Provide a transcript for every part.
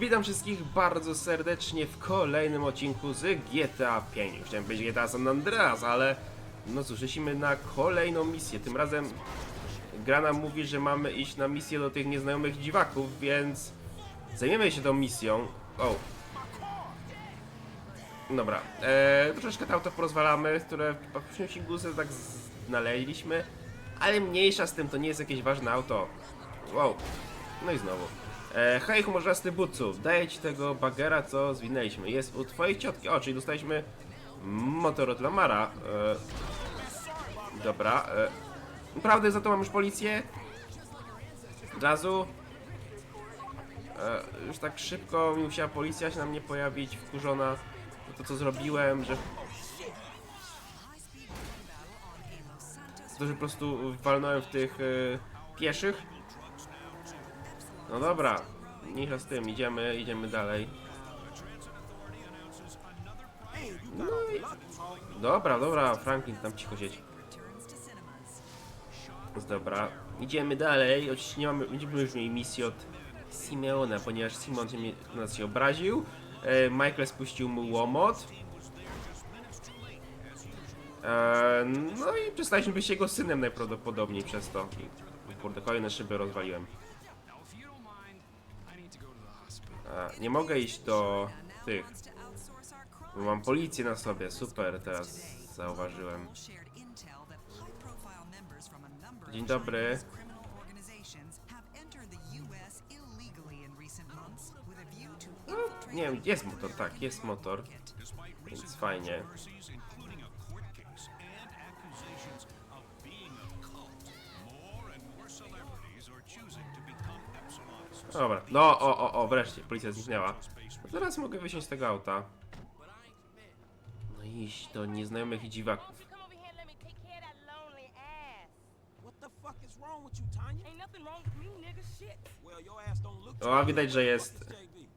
Witam wszystkich bardzo serdecznie w kolejnym odcinku z GTA 5. Chciałem powiedzieć GTA San Andreas, ale no cóż, lecimy na kolejną misję. Tym razem gra nam mówi, że mamy iść na misję do tych nieznajomych dziwaków, więc zajmiemy się tą misją. O. Dobra, eee, troszeczkę to auto porozwalamy, które w poprzednim odcinku tak znaleźliśmy, ale mniejsza z tym, to nie jest jakieś ważne auto. Wow. No i znowu. E, hej, humorzasty butcu, daję ci tego bagera, co zwinęliśmy. Jest u twojej ciotki. O, czyli dostaliśmy motor od Lamara. E, dobra. E, naprawdę za to mam już policję? Od razu? E, już tak szybko mi musiała policja się na mnie pojawić, wkurzona. To, co zrobiłem, że... To, że po prostu walnąłem w tych e, pieszych. No dobra, mniejsza z tym, idziemy, idziemy dalej. No i... Dobra, dobra, Franklin, tam cicho siedź. Dobra, idziemy dalej, oczywiście nie mamy, będziemy już mieli misję od Simeona, ponieważ Simon się, nas się obraził. E, Michael spuścił mu łomot. E, no i przestaliśmy być jego synem najprawdopodobniej przez to. Kurde, kolejne szyby rozwaliłem. Nie mogę iść do tych. Bo mam policję na sobie, super, teraz zauważyłem. Dzień dobry. No, nie wiem, jest motor, tak, jest motor, więc fajnie. Dobra, no o, o, o, wreszcie, policja zniknęła. No teraz mogę wysiąść z tego auta. No i iść do nieznajomych dziwaków. Ass don't look. O, widać, że jest. I I?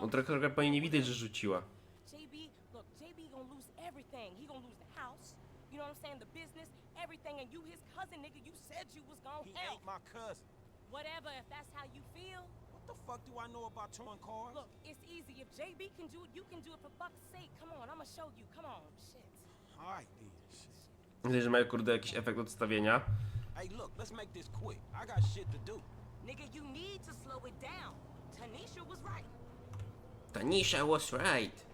No trochę, trochę po niej nie widać, że rzuciła. JB, look, JB gonna lose everything. He gonna lose the house. You know what I'm saying? The business, everything. And you, his cousin, nigga, you said you was gonna He help. ain't my cousin. Whatever, if that's how you feel. What the fuck do I know about towing cars? Look, it's easy. If JB can do it, you can do it for fuck's sake. Come on, I'ma show you. Come on, shit. All right, then. Shit. Widzę, że mają kurde jakiś efekt odstawienia. Hey, look, let's make this quick. I got shit to do. Nigga, you need to slow it down. Tanisha was right. Tanisha was right.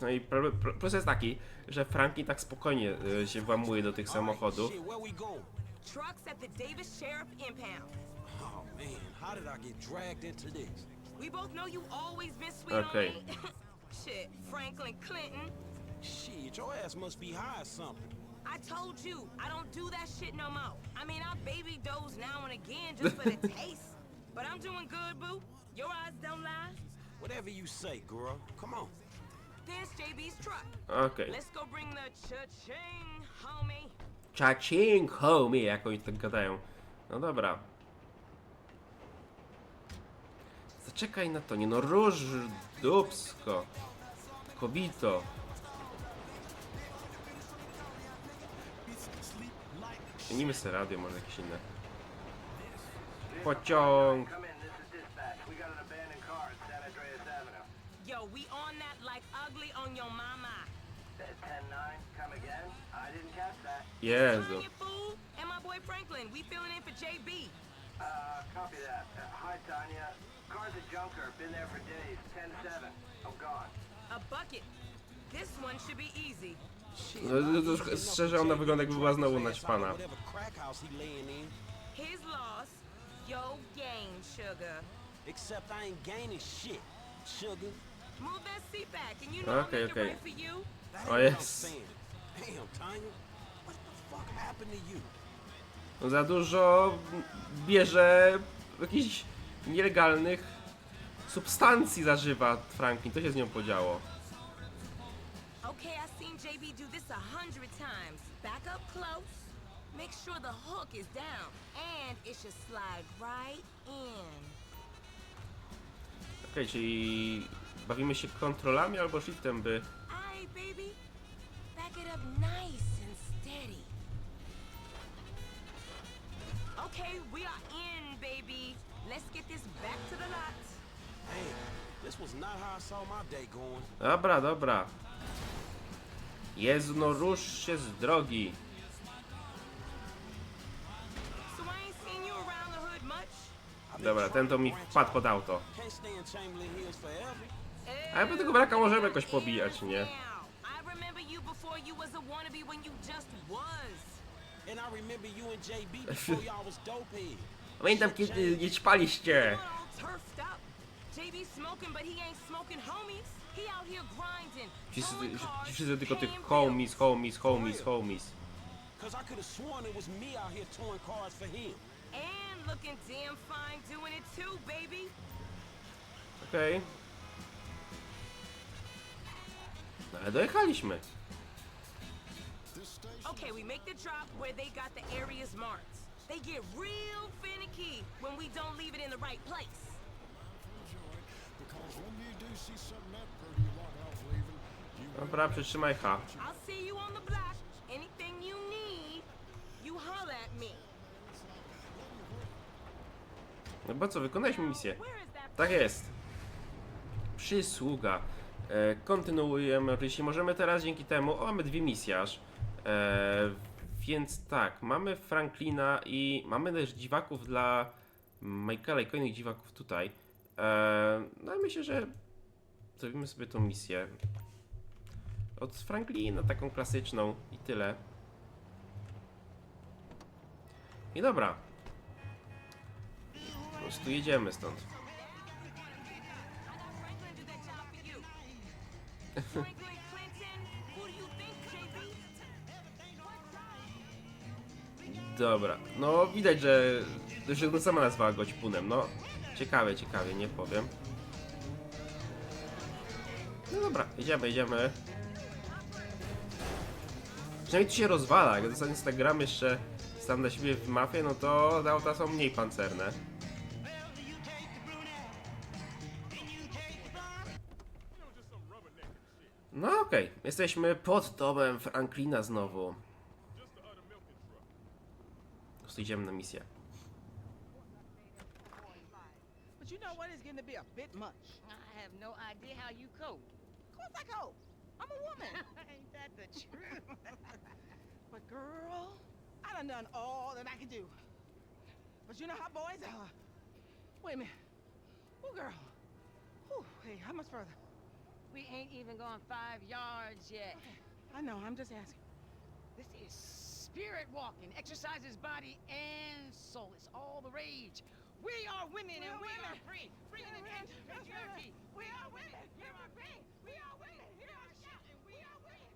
No i plus jest taki, że Franklin tak spokojnie y, się włamuje do tych samochodów. Trucks at the Davis Sheriff Impound. Oh man, how did I get dragged into this? We both know you always been sweet Okay. on me. Shit, Franklin Clinton. Shit, your ass must be high or something. I told you, I don't do that shit no more. I mean, I baby doze now and again just for the taste. But I'm doing good, boo. Your eyes don't lie. Whatever you say, girl. Come on. Okej. Homie. Cha-ching, homie, jak oni tak gadają. No dobra. Zaczekaj na to, nie no róż dupsko. Kobito. Zmienimy sobie radio, może jakieś inne. Pociąg. Yo, we on that like ugly on your mama. At 10-9, come again? I didn't catch that. Jezu. Tanya, fool, and my boy Franklin. We filling in for JB. Uh, copy that. Uh, hi, Tanya. Car's a junker. Been there for days. 10-7. I'm gone. A bucket. This one should be easy. Shit. No, no, to I ain't szczerze, ona wygląda jakby była znowu His ass naćpana. Whatever crack house he laying in. His loss, your gain, sugar. Except I ain't gaining shit, sugar. Okay, okay. Oh, happened to you? No Za dużo bierze jakichś nielegalnych substancji zażywa Franklin. To się z nią podziało. Okay, I've seen JB do this a hundred times. Back up close. Make sure the hook is down, and it should slide right in. Okej, czyli bawimy się kontrolami albo shiftem, by... Steady. we are in, baby. Let's get this back to the lot. Hey, this was not how I saw my day going. Dobra, dobra. Jezu, no rusz się z drogi. So I ain't seen you around the hood much. I've been Dobra, ten to mi wpadł pod auto. Can't stay in Chamberlain Hills forever. Ale my tego braka możemy jakoś pobijać, nie? Now, I remember you before you was a wannabe when you just was. And I remember you and JB before y'all was dopehead. Pamiętam kiedy nie ćpaliście. Wszyscy, wszyscy tylko tych homies, homies, homies, homies. Cause I could have sworn it was me out here towing cars for him. And looking damn fine doing it too, baby. Okej. No ale dojechaliśmy. Okay, we make the drop where they got the areas marked. They get real finicky when we don't leave it in the right place. Dobra, przytrzymaj H. I'll see you on the block. Anything you need, you holler at me. No bo co, wykonaliśmy misję. Where is that? Tak jest. Przysługa. E, kontynuujemy. Jeśli możemy teraz dzięki temu. O, mamy dwie misje aż. E, więc tak, mamy Franklina i mamy też dziwaków dla Michaela i kolejnych dziwaków tutaj. E, no i myślę, że zrobimy sobie tą misję. Od Franklina, taką klasyczną i tyle. I dobra. Po prostu jedziemy stąd. Dobra, no widać, że że sama nazwała go no. Ciekawe, ciekawie, nie powiem. No dobra, jedziemy, jedziemy. Przynajmniej tu się rozwala, jak dostanę Instagram jeszcze sam na siebie w mafie, no to te auta są mniej pancerne. Okej, jesteśmy pod domem Franklina znowu. Idziemy na misję. But you know what? It's getting to be a bit much. I have no idea how you cope. Of course I go. I'm a woman. Ain't that the truth? but girl, I done done all that I can do. But you know how boys are. Wait a minute. Oh, girl. Whew, hey, how much further? We ain't even gone five yards yet. I know, I'm just asking. This is spirit walking. Exercises body and soul. It's all the rage. We are women and are we are free. Free in the Women, of patriarchy. right. We are women. We are free. We are women. Hear our shout. And we are women.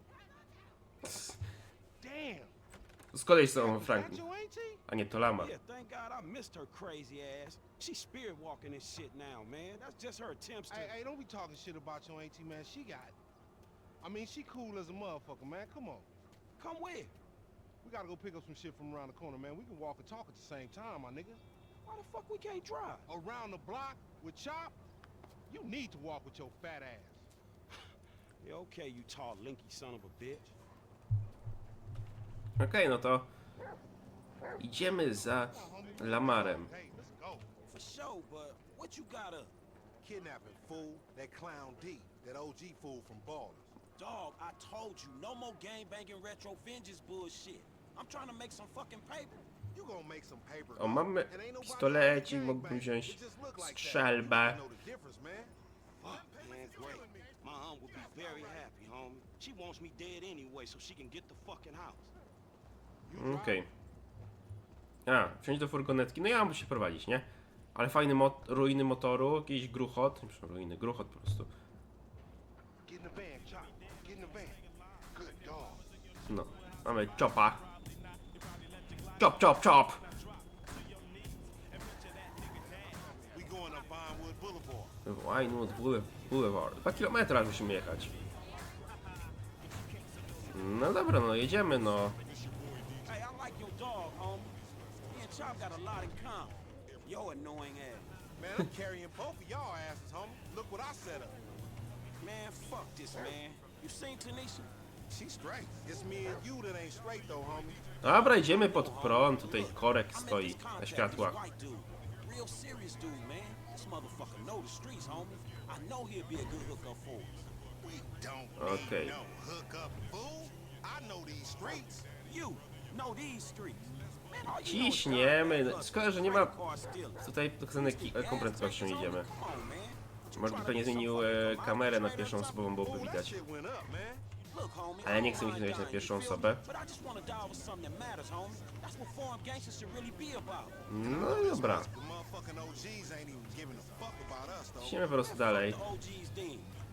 Damn. Z kolei są Is Franklin, that your a nie to Lama. Yeah, thank God I missed her crazy ass. She's spirit walking this shit now, man. That's just her attempts to. Hey, hey, don't be talking shit about your auntie, man. She got it. I mean, she cool as a motherfucker, man. Come on. Come where? We gotta go pick up some shit from around the corner, man. We can walk and talk at the same time, my nigga. Why the fuck we can't drive? Around the block with Chop, you need to walk with your fat ass. Yeah, okay, you tall, linky son of a bitch. Okej, no to idziemy za Lamarem. For sure, but what you got up? Kidnapping, fool. That clown D. That OG fool from Ballers. Dog, I told you, no more gang banging retro vengeance bullshit. I'm trying to make some fucking paper. You gonna make some paper. O, nobody pistolecik, mógłbym wziąć It just look like that. strzelbę. You know the difference, man. Fuck, man, great. My aunt would be very happy, homie. She wants me dead anyway, so she can get the fucking house. Okej. A, wsiąść do furgonetki. No ja mam się prowadzić, nie? Ale fajny mot ruiny motoru, jakiś gruchot. Przepraszam, ruiny, gruchot po prostu. No, mamy chopa. Chop, chop, chop! Winewood Boule- Boulevard. 2 km musimy jechać. No dobra, no jedziemy, no. Hey, I like your dog, homie. Me and Chop got a lot in common. Yo annoying ass. Man, I'm carrying both of y'all asses, homie. Look what I set up. Man, fuck this, man. You seen Tanisha? She's straight. It's me and you that ain't straight though, homie. Dobra, idziemy pod prąd, tutaj korek stoi na światłach. White dude. Real serious dude, man. This motherfucker know the streets, homie. I know he'll be a good hookup for us. We don't Okay. need no hookup, fool. I know these streets. You know these streets. Ciśniemy. Szkoda, że nie ma tutaj pokazane komprent, jak się idziemy. Może tylko nie zmienił e, kamerę na pierwszą osobową, byłoby widać. Ale nie chcę mi się na pierwszą osobę. No i dobra. Idziemy po prostu dalej.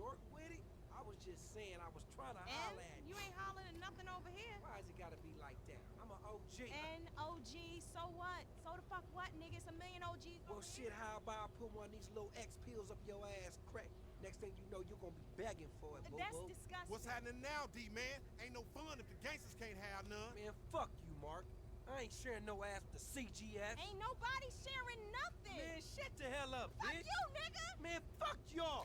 short with it? I was just saying I was trying to And holler at you. you ain't hollering at nothing over here. Why has it gotta be like that? I'm an OG. And OG, so what? So the fuck what, nigga? It's a million OGs. well, shit, how about I put one of these little X pills up your ass crack? Next thing you know, you're gonna be begging for it, boo That's disgusting. What's happening now, D-man? Ain't no fun if the gangsters can't have none. Man, fuck you, Mark. I ain't sharing no ass with the CGS. Ain't nobody sharing nothing. Man, shut the hell up, fuck bitch. you, nigga. Man, fuck y'all.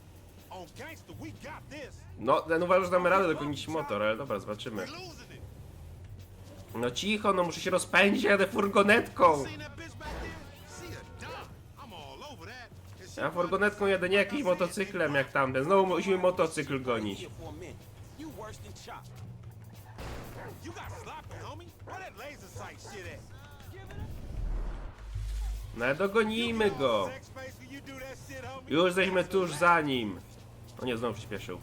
No, ten uważa, że damy radę dogonić motor, ale dobra, zobaczymy. No cicho, no muszę się rozpędzić, jadę furgonetką. Ja furgonetką jadę nie jakimś motocyklem jak tamten. Znowu musimy motocykl gonić. No dogonimy go. Już jesteśmy tuż za nim. O nie, znowu przyspieszył.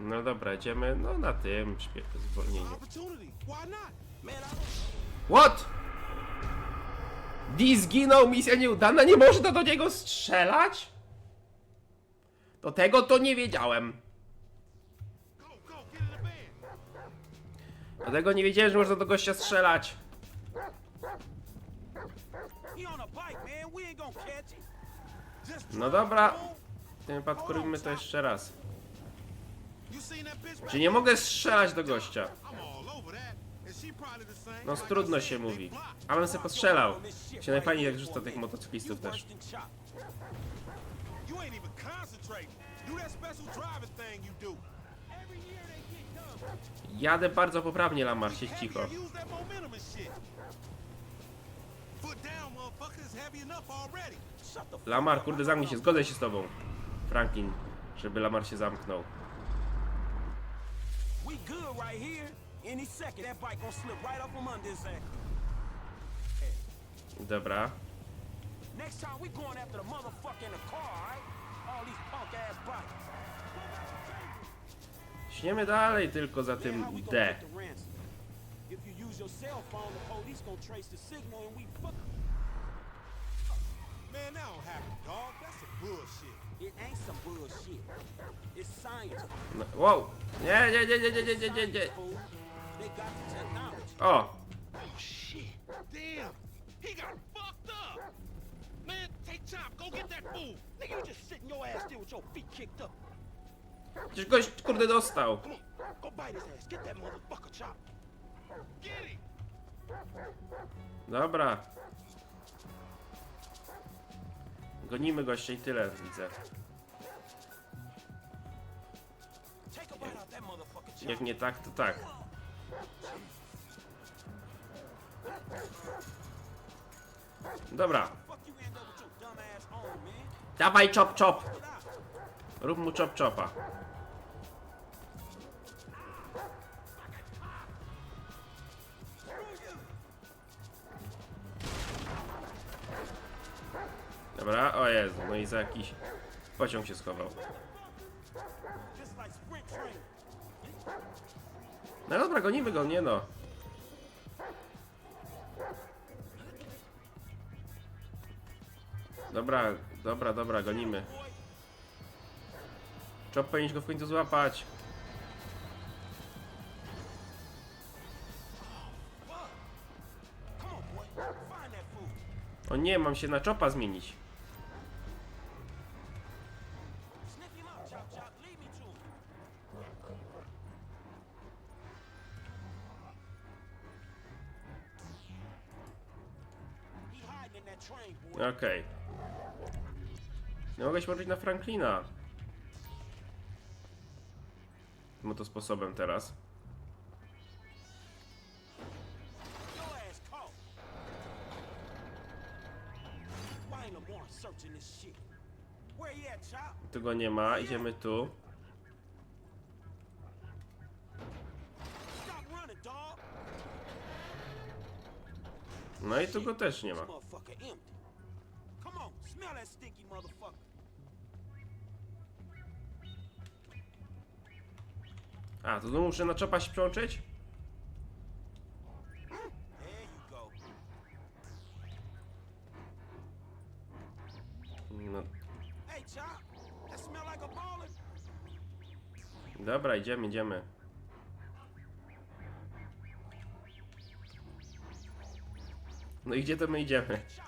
No dobra, idziemy, no na tym zwolnieniu. What? Dee zginął, misja nieudana, nie można do niego strzelać? Do tego to nie wiedziałem. Dlatego nie wiedziałem, że można do gościa strzelać. No dobra. W tym wypadku robimy to jeszcze raz. Czy nie mogę strzelać do gościa? No trudno się mówi. A bym se postrzelał. Się najfajniej jak rzuca tych motocyklistów też. Jadę bardzo poprawnie, Lamar, się cicho. Lamar, kurde, zamknij się, zgodzę się z tobą. Franklin, żeby Lamar się zamknął. Dobra. Śniemy dalej tylko za tym D. use your cell phone, the police gonna trace the signal and we fuck. Man, that don't happen, dog. That's some bullshit. It ain't some bullshit. It's science. Whoa. Yeah, yeah, yeah, yeah, yeah, yeah, yeah, yeah. They got the technology. Oh. Oh shit. Damn. He got fucked up. Man, take time. Go get that fool. Nigga, you just sitting your ass there with your feet kicked up. Przecież gość kurde dostał. Go bite his ass. Get that motherfucker chopped. Dobra. Gonimy gościa i tyle widzę. Jak, nie tak, to tak. Dobra. Dawaj, chop chop. Rób mu chop chopa. Dobra, o Jezu, no i za jakiś pociąg się schował. No dobra, gonimy go, nie no. Dobra, dobra, dobra, gonimy. Chop powinien go w końcu złapać. O nie, mam się na Chopa zmienić. Okej. Nie mogę się włączyć na Franklina. Tym oto sposobem teraz. Your ass caught. Why ain't Lamar searching this shit? Where you at, chop? Tu go nie ma, idziemy tu. No i tu go też nie ma. Smell that stinky motherfucker. A, to tu muszę na Chopa się przełączyć? There you go. No, Hey, chop. That smell like a baller. dobra, idziemy, idziemy. No i gdzie to my idziemy? Chop?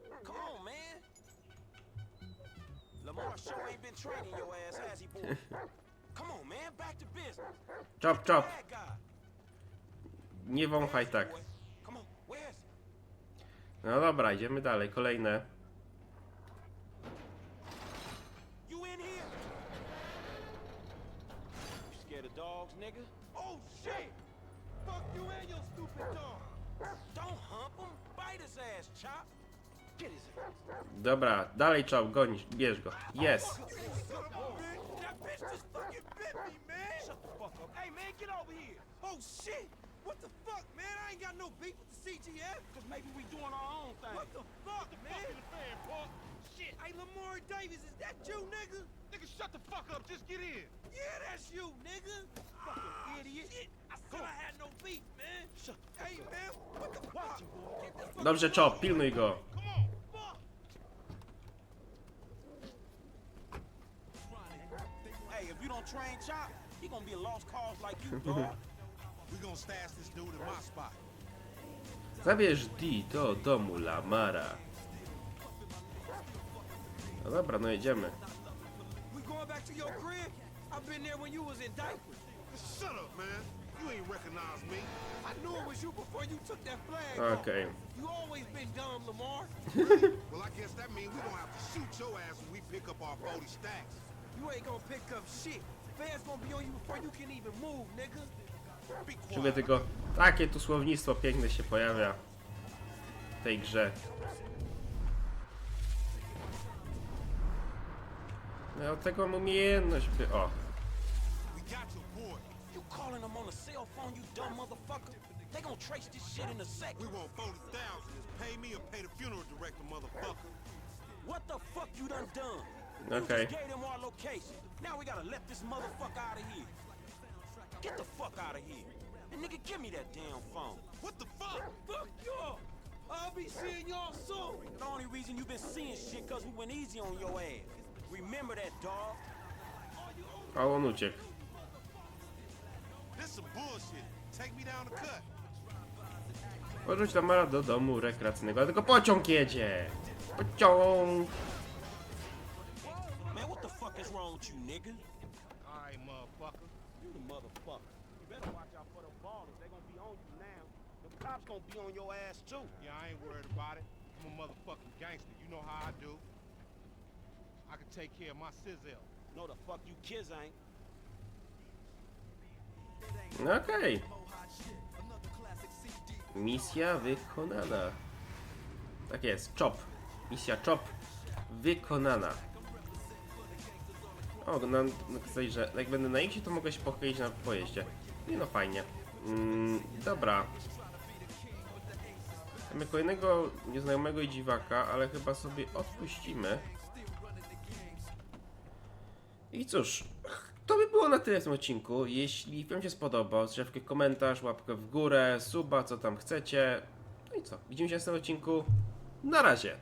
Lamar sure ain't been training your ass, has he, boy? Come on, man. Back to business. Chop, chop! Nie wąchaj tak. No dobra, idziemy dalej, kolejne. Oh shit! Fuck you and your stupid dog. Don't hump him. Bite his ass, chop. Dobra, dalej Chop, gonisz, bierz go. Jest! Dobrze, Chop, pilnuj go. Zabierz D do domu Lamara. No dobra, no jedziemy. we going back to your crib? I've been there when you was in diapers. Shut up, man. You ain't recognize me. I knew it was you before you took that flag off. Okej. You always been dumb, Lamar. Well, I guess that means we gonna have to shoot your ass when we pick up our 40 stacks. You ain't gonna pick up shit. Czuję quiet. tylko takie tu słownictwo piękne się pojawia w tej grze. No od tego mam umiejętność, by... O, We got your boy. You calling them on the cell phone, you dumb motherfucker? They gonna trace this shit in a second. We want 40,000. Pay me or pay the funeral director, motherfucker. What the fuck you done done? You Okay. Now we gotta let this motherfucker out of here. Get the fuck out of here. And nigga, give me that damn phone. What the fuck? Fuck y'all. I'll be seeing y'all soon. The only reason you been seeing shit cause we went easy on your ass. Remember that, dog. o on uciekł. This some bullshit. Take me down the cut. Podrzuć Lamara do domu rekreacyjnego, ale tylko pociąg jedzie! Pociąg! Wrong with you, nigga? All right, motherfucker. You the motherfucker. You better watch out for them ballers. They gonna be on you now. The cops gonna be on your ass too. Yeah, I ain't worried about it. I'm a motherfucking gangster. You know how I do. I can take care of my sizzle. No, the fuck you kids ain't. No okej. Misja wykonana. Tak jest, chop. Misja chop wykonana. O, na, na że jak będę na X, to mogę się pochylić na pojeździe. Nie no, fajnie. Mm, dobra. Mamy kolejnego nieznajomego i dziwaka, ale chyba sobie odpuścimy. I cóż, to by było na tyle w tym odcinku. Jeśli film się spodobał, zostawcie komentarz, łapkę w górę, suba, co tam chcecie. No i co? Widzimy się w następnym odcinku. Na razie.